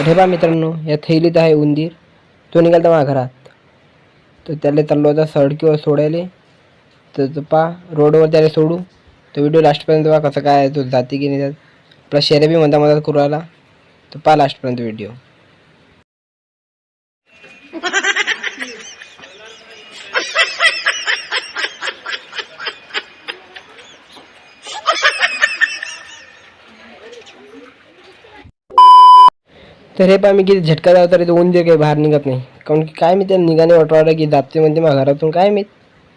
तर हे पहा मित्रांनो या थैलीत आहे उंदीर. तो निघालता माझ्या घरात. तर त्याला चाललो होता सडकीवर सोडायले. तर तो पा रोडवर त्याला सोडू. तो व्हिडिओ लास्टपर्यंत पहा कसं काय तो जाते की नाही जात. आपला शेऱ्या बी म्हणता मदत करू आला तर पहा लास्टपर्यंत व्हिडिओ तर हे पहा मी किती झटका जाऊ तरी तो उंदीर काही बाहेर निघत नाही. कारण की काय मी त्या निघाने वाटवायला की जाते म्हणते घरातून काय मी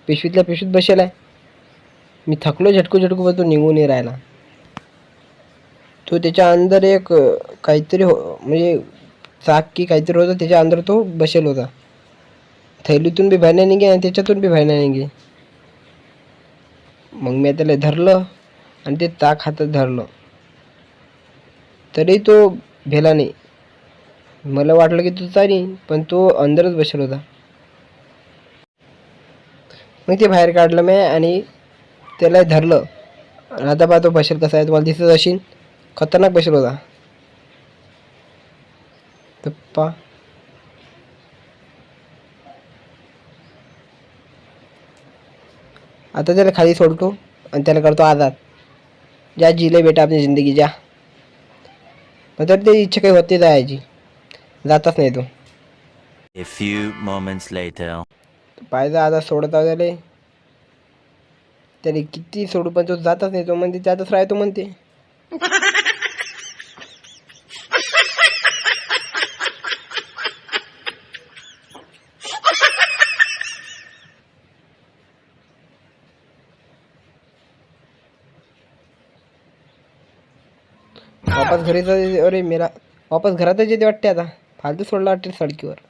पिशवीतल्या पिशवीत बसेल आहे मी थकलो झटकू झटकू पण तो निघून नाही राहिला. तो त्याच्या अंदर एक काहीतरी हो म्हणजे चाक की काहीतरी होतं त्याच्या अंदर तो बसेल होता. थैलीतून बी बाहेर नाही निघे आणि त्याच्यातून बी बाहेर नाही निघे. मग मी त्याला धरलं आणि ते चाक हातात धरलं. तरी तो भेला नाही. मला वाटलं की तो चाली पण तो अंदरच बसेल होता. मग ते बाहेर काढलं मी आणि त्याला धरलं. आणि आता पहा तो बसेल कसा आहे तुम्हाला दिसत असेल. खतरनाक बसेल होता. तर आता त्याला खाली सोडतो आणि त्याला करतो आजाद ज्या जिले बेटा आपली जिंदगी जा. तर ते इच्छा काही होते जायची. जातच नाही तो. A few moments later. पाहिजे आता सोडत आहो त्याले. त्याने किती सोडू पण तो जातच नाही तो म्हणते त्यातच राहतो म्हणते. वापस घरी अरे मेरा वापस घरातच येते वाटते आता. वाटते सडकीवर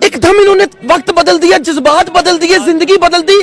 एकदम इन्होंने वक्त बदल दिया जज्बात बदल दिए ज़िंदगी बदल दी।